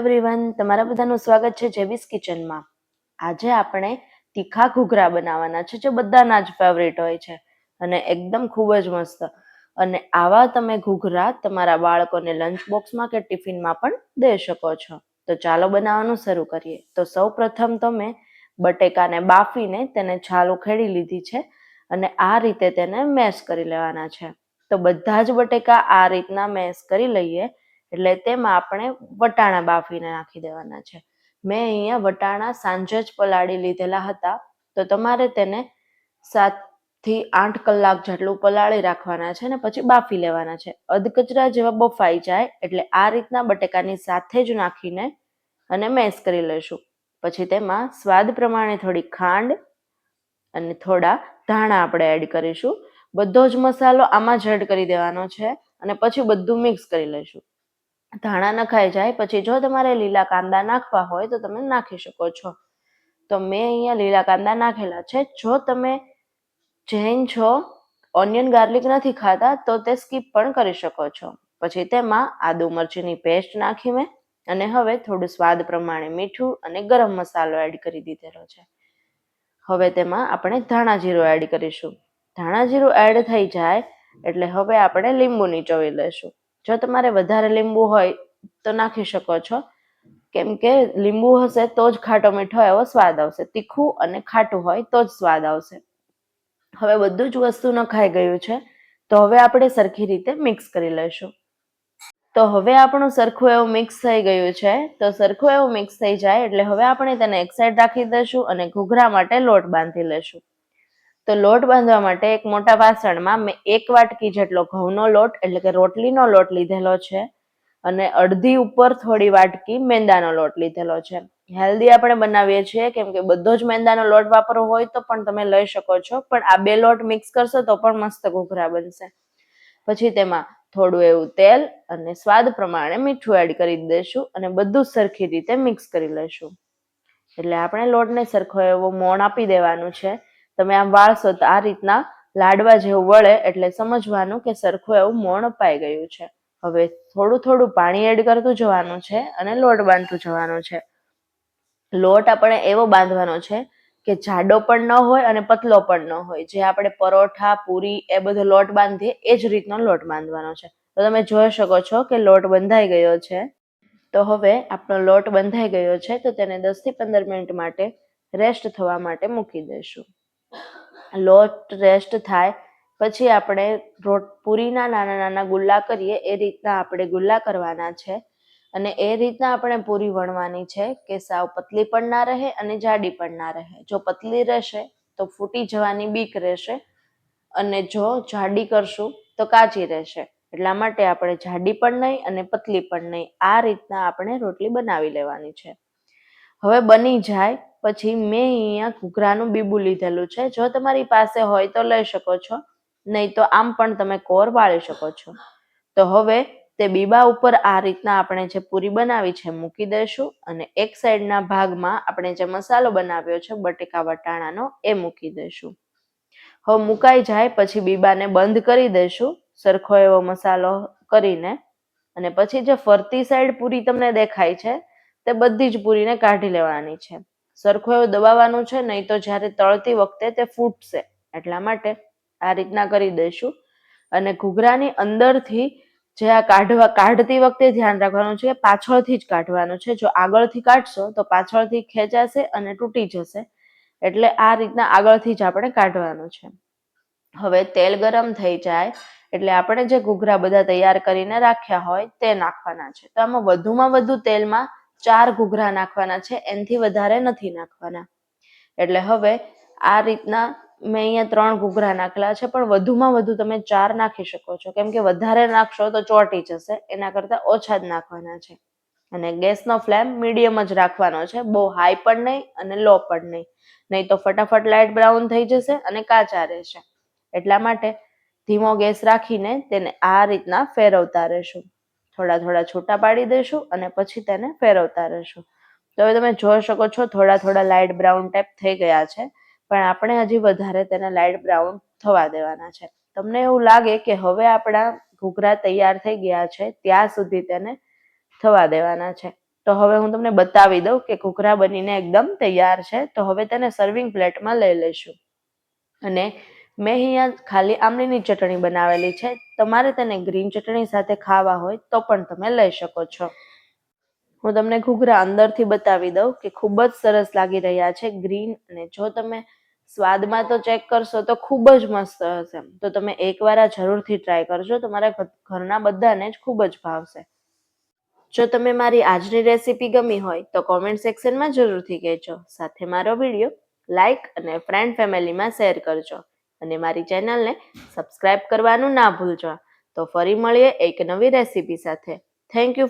Everyone તમારા બધાનું સ્વાગત છે જેવીસ કિચનમાં. આજે આપણે તીખા ઘૂઘરા બનાવવાના છે, જે બધાના જ ફેવરેટ હોય છે અને એકદમ ખૂબ જ મસ્ત. અને આવા તમે ઘૂઘરા તમારા બાળકોને લંચ બોક્સમાં કે ટિફિનમાં પણ દઈ શકો છો. તો ચાલો બનાવવાનું શરૂ કરીએ. તો સૌ પ્રથમ તમે બટેકાને બાફીને તેને છાલ ઉખેડી લીધી છે અને આ રીતે તેને મેશ કરી લેવાના છે. તો બધા જ બટેકા આ રીતના મેશ કરી લઈએ. એટલે તેમાં આપણે વટાણા બાફીને નાખી દેવાના છે. મેં અહીંયા વટાણા સાંજે જ પલાળી લીધેલા હતા, તો તમારે તેને સાતથી આઠ કલાક જેટલું પલાળી રાખવાના છે ને પછી બાફી લેવાના છે. અધકચરા જેવા બફાઈ જાય એટલે આ રીતના બટેકાની સાથે જ નાખીને અને મેસ કરી લઈશું. પછી તેમાં સ્વાદ પ્રમાણે થોડી ખાંડ અને થોડા ધાણા આપણે એડ કરીશું. બધો જ મસાલો આમાં જ એડ કરી દેવાનો છે અને પછી બધું મિક્સ કરી લઈશું. ધાણા નખાઈ જાય. પછી જો તમારે લીલા કાંદા નાખવા હોય તો તમે નાખી શકો છો. તો મેં અહીંયા લીલા કાંદા નાખેલા છે. જો તમે જૈન છો ઓનિયન ગાર્લિક નથી ખાતા, તો તે સ્કીપ પણ કરી શકો છો. પછી તેમાં આદુ મરચીની પેસ્ટ નાખી મેં અને હવે થોડું સ્વાદ પ્રમાણે મીઠું અને ગરમ મસાલો એડ કરી દીધેલો છે. હવે તેમાં આપણે ધાણા જીરું એડ કરીશું. ધાણા જીરું એડ થઈ જાય એટલે હવે આપણે લીંબુ નીચોવી લઈશું. જો તમારે વધારે લીંબુ હોય તો નાખી શકો છો. કેમ કે લીંબુ હશે તો જ ખાટો મીઠો એવો સ્વાદ આવશે. તીખું અને ખાટું હોય તો જ સ્વાદ આવશે. હવે બધું જ વસ્તુ નખાઈ ગયું છે. તો હવે આપણે સરખી રીતે મિક્સ કરી લઈશું. તો હવે આપણું સરખું એવું મિક્સ થઈ ગયું છે. તો સરખું એવું મિક્સ થઈ જાય એટલે હવે આપણે તેને એક સાઈડ રાખી દઈશું અને ઘૂઘરા માટે લોટ બાંધી લેશું તો લોટ બાંધવા માટે એક મોટા વાસણમાં મેં એક વાટકી જેટલો ઘઉંનો લોટ, એટલે કે રોટલીનો લોટ લીધેલો છે અને અડધી ઉપર થોડી વાટકી મેંદાનો લોટ લીધેલો છે. હેલ્ધી આપણે બનાવીએ છીએ, કેમ કે બધો જ મેંદાનો લોટ વાપરવો હોય તો પણ તમે લઈ શકો છો, પણ આ બે લોટ મિક્સ કરશો તો પણ મસ્ત ઘૂઘરા બનશે. પછી તેમાં થોડું એવું તેલ અને સ્વાદ પ્રમાણે મીઠું એડ કરી દઈશું અને બધું સરખી રીતે મિક્સ કરી લઈશું. એટલે આપણે લોટને સરખો એવો મોણ આપી દેવાનું છે. તમે આમ વાળશો તો આ રીતના લાડવા જેવું વળે એટલે સમજવાનું કે સરખું એવું મોણ અપાઈ ગયું છે. હવે થોડું થોડું પાણી એડ કરતું જવાનું છે અને લોટ બાંધતું જવાનું છે. લોટ આપણે એવો બાંધવાનો છે કે જાડો પણ ન હોય અને પતલો પણ ન હોય. જે આપણે પરોઠા, પૂરી એ બધો લોટ બાંધીએ એ જ રીતનો લોટ બાંધવાનો છે. તો તમે જોઈ શકો છો કે લોટ બંધાઈ ગયો છે. તો હવે આપણો લોટ બંધાઈ ગયો છે તો તેને દસથી પંદર મિનિટ માટે રેસ્ટ થવા માટે મૂકી દઈશું. લોટ રેસ્ટ થાય, પછી આપણે રોટ, પૂરીના નાના નાના ગુલ્લા કરીએ, એ રીતના આપણે ગુલ્લા કરવાના છે. અને એ રીતના આપણે પૂરી વણવાની છે કે સાવ પતલી પણ ના રહે અને જાડી પણ ના રહે. જો પતલી રહેશે તો ફૂટી જવાની બીક રહેશે અને જો જાડી કરશું તો કાચી રહેશે. એટલા માટે આપણે જાડી પણ નહીં અને પતલી પણ નહીં. આ રીતના આપણે રોટલી બનાવી લેવાની છે. હવે બની જાય, પછી મેં અહીંયા ઘૂઘરાનું બીબું લીધેલું છે. જો તમારી પાસે હોય તો લઈ શકો છો, નહીં તો આમ પણ તમે કોર વાળી શકો છો. તો હવે તે બીબા ઉપર આ રીતના આપણે જે પૂરી બનાવી છે મૂકી દઈશું અને એક સાઈડના ભાગમાં આપણે જે મસાલો બનાવ્યો છે, બટેકા, વટાણાનો, એ મૂકી દઈશું. હવે મુકાઈ જાય, પછી બીબાને બંધ કરી દઈશું, સરખો એવો મસાલો કરીને. અને પછી જે ફરતી સાઈડ પૂરી તમને દેખાય છે તે બધી જ પૂરીને કાઢી લેવાની છે. સરખો એવું દબાવવાનું છે, નહીં તો જ્યારે તળતી વખતે તે ફૂટશે. એટલા માટે આ રીતના કરી દઈશું. અને ઘૂઘરાની અંદરથી જે આ કાઢવા, કાઢતી વખતે ધ્યાન રાખવાનું છે પાછળથી જ કાઢવાનું છે. જો આગળથી કાઢશો, તો પાછળથી ખેંચાશે અને તૂટી જશે. એટલે આ રીતના આગળથી જ આપણે કાઢવાનું છે. હવે તેલ ગરમ થઈ જાય, એટલે આપણે જે ઘૂઘરા બધા તૈયાર કરીને રાખ્યા હોય, તે નાખવાના છે. તો આમાં વધુમાં વધુ તેલમાં ચાર ઘૂઘરા નાખવાના છે, એનાથી વધારે નથી નાખવાના. એટલે હવે આ રીતના મેં અહીંયા ત્રણ ઘૂઘરા નાખેલા છે, પણ વધુમાં વધુ તમે ચાર નાખી શકો છો. કેમ કે વધારે નાખશો તો ચોટી જશે, એના કરતાં ઓછા જ નાખવાના છે. અને ગેસનો ફ્લેમ મીડિયમ જ રાખવાનો છે, બહુ હાઈ પણ નહીં અને લો પણ નહીં. નહીં તો ફટાફટ લાઇટ બ્રાઉન થઈ જશે અને કાચા રહેશે. એટલા માટે ધીમો ગેસ રાખીને તેને આ રીતના ફેરવતા રહેશું. થોડા થોડા છૂટા પાડી દઈશું અને પછી તેને ફેરવતા રહેશું. તો હવે તમે જોઈ શકો છો થોડા થોડા લાઇટ બ્રાઉન ટાઈપ થઈ ગયા છે, પણ આપણે હજી વધારે તેને લાઇટ બ્રાઉન થવા દેવાના છે. તમને એવું લાગે કે હવે આપણા ઘૂઘરા તૈયાર થઈ ગયા છે, ત્યાં સુધી તેને થવા દેવાના છે. તો હવે હું તમને બતાવી દઉં કે ઘૂઘરા બનીને એકદમ તૈયાર છે, તો હવે તેને સર્વિંગ પ્લેટમાં લઈ લઈશું. અને મેં અહીંયા ખાલી આમલીની ચટણી બનાવેલી છે. તમારે તેને ગ્રીન ચટણી સાથે ખાવા હોય તો પણ તમે લઈ શકો છો. હું તમને ઘૂઘરા અંદરથી બતાવી દઉં કે ખૂબ જ સરસ લાગી રહ્યા છે ગ્રીન અને જો તમે સ્વાદમાં તો ચેક કરશો તો ખૂબ જ મસ્ત હશે. તો તમે એકવાર આ જરૂરથી ટ્રાય કરજો. તમારા ઘરના બધાને જ ખૂબ જ ભાવશે. જો તમે મારી આજની રેસીપી ગમી હોય તો કોમેન્ટ સેક્શનમાં જરૂરથી કહેજો. સાથે મારો વીડિયો લાઈક અને ફ્રેન્ડ ફેમિલીમાં શેર કરજો. અને મારી ચેનલને સબસ્ક્રાઇબ કરવાનું ના ભૂલજો. તો ફરી મળીએ એક નવી રેસીપી સાથે. Thank you